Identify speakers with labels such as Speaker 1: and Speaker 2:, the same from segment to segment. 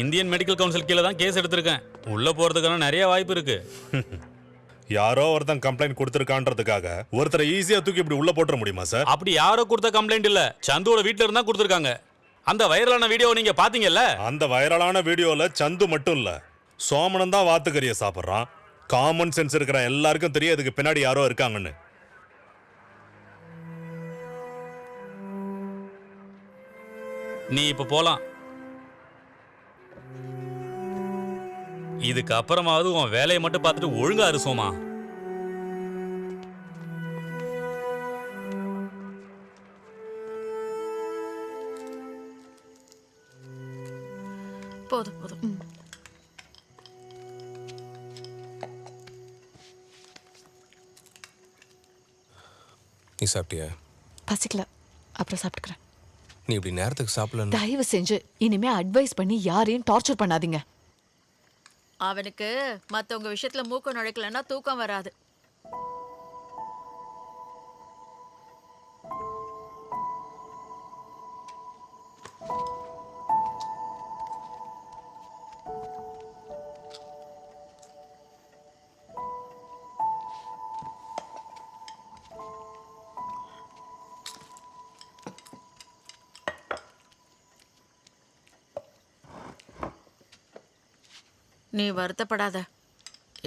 Speaker 1: Indian medical council கீழே தான் case எடுத்திருக்கேன். உள்ள போறதுக்கான நிறைய வாய்ப்பு இருக்கு.
Speaker 2: யாரோ ஒருத்தன் கம்ப்ளைண்ட் கொடுத்துருக்கான்றதுக்காக ஒருத்தரை ஈஸியா தூக்கி இப்படி உள்ள போட்டுற முடியுமா சார்
Speaker 1: அப்படி யாரோ கொடுத்த கம்ப்ளைண்ட் இல்ல. சந்துவோட வீட்ல இருந்தா கொடுத்துருக்காங்க. அந்த வைரலான வீடியோ நீங்க பாத்தீங்கல்ல
Speaker 2: அந்த வைரலான வீடியோல சந்து மட்டும் இல்ல. சோமனன் தான் வாத்துக்கறியை சாப்பிட்றான். காமன் சென்ஸ் இருக்கிற எல்லாருக்கும் தெரியும் இதுக்கு பின்னாடி யாரோ இருக்காங்கன்னு.
Speaker 1: நீ இப்ப போலாம். இதுக்கு அப்புறமாவது உன் வேலையை மட்டும் பார்த்துட்டு ஒழுங்கா இரு சோமா.
Speaker 3: போதும் போதும்.
Speaker 4: நீ சாப்பிட்டியா?
Speaker 5: பசிக்கல. அப்புறம் சாப்பிட்டுக்கிறேன்.
Speaker 4: நீ இப்படி நேரத்துக்கு சாப்பிடலன்னு?
Speaker 5: தயவு செஞ்சு இனிமே அட்வைஸ் பண்ணி யாரையும் டார்ச்சர் பண்ணாதீங்க.
Speaker 3: அவனுக்கு மத்தவங்க விஷயத்துல மூக்கம் நுழைக்கலன்னா தூக்கம் வராது. நீ வருத்தப்படாத.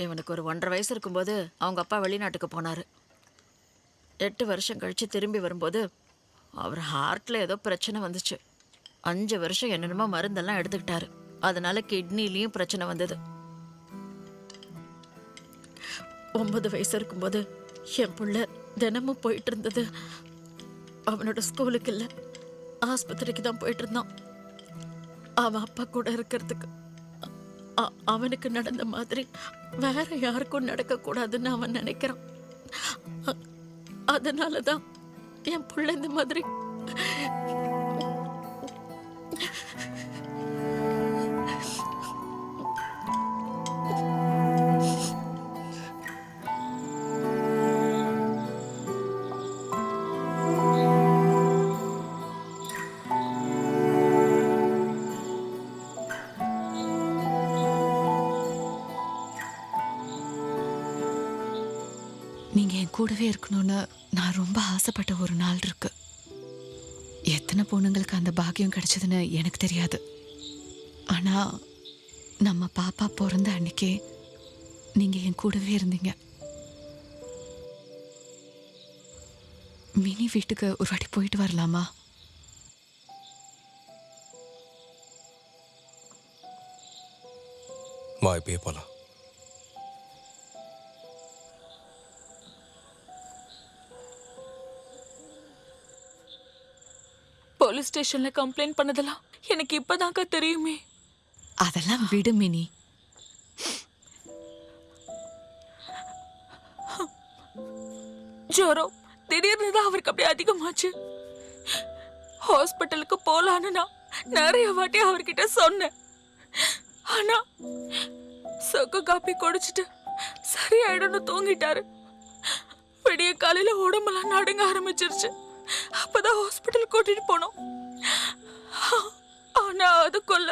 Speaker 3: இவனுக்கு ஒரு ஒன்றரை வயசு இருக்கும்போது அவங்க அப்பா வெளிநாட்டுக்கு போனார். எட்டு வருஷம் கழித்து திரும்பி வரும்போது அவர் ஹார்ட்டில் ஏதோ பிரச்சனை வந்துச்சு. அஞ்சு வருஷம் என்னென்னமோ மருந்தெல்லாம் எடுத்துக்கிட்டாரு. அதனால கிட்னிலையும் பிரச்சனை வந்தது. ஒன்பது வயசு இருக்கும்போது என் பிள்ள தினமும் போயிட்டு இருந்தது அவனோட ஸ்கூலுக்கு இல்லை ஆஸ்பத்திரிக்கு தான் போயிட்டு இருந்தான் அவன் அப்பா கூட இருக்கிறதுக்கு அவனுக்கு நடந்த மாதிரி வேற யாருக்கும் நடக்கக்கூடாதுன்னு அவன் நினைக்கிறான். அதனால தான் என் பிள்ளை இந்த மாதிரி
Speaker 5: நீங்க என் கூடவே இருக்கணும்னு நான் ரொம்ப ஆசைப்பட்ட ஒரு நாள் இருக்கு. எத்தனை பொண்ணுங்களுக்கு அந்த பாக்கியம் கிடைச்சதுன்னு எனக்கு தெரியாது. ஆனா நம்ம பாப்பா பிறந்த அன்னைக்கே நீங்க என் கூடவே இருந்தீங்க. மினி வீட்டுக்கு ஒரு வாட்டி போயிட்டு வரலாமா?
Speaker 4: வா இப்பயே போலாம்.
Speaker 6: போலீஸ் ஸ்டேஷன்ல கம்ப்ளைண்ட் பண்ணதெல்லாம் எனக்கு இப்பதான்க்கா தெரியுமே.
Speaker 5: அதெல்லாம் விடு மினி.
Speaker 6: ஜுரம். திடீர்னு தான் அவருக்கு அப்படியே அதிகமாச்சு. ஹாஸ்பிட்டலுக்கு போலான்னு நான் நிறைய வாட்டி அவர்கிட்ட சொன்னேன். ஆனா சொக்கு காப்பி குடிச்சிட்டு சரியாயிடும்னு தூங்கிட்டாரு. விடிய காலையில உடம்பெல்லாம் நடுங்க ஆரம்பிச்சிருச்சு. அப்பதான் ஹாஸ்பிட்டல் கூட்டிட்டு போனோம். ஆனா அதுக்குள்ள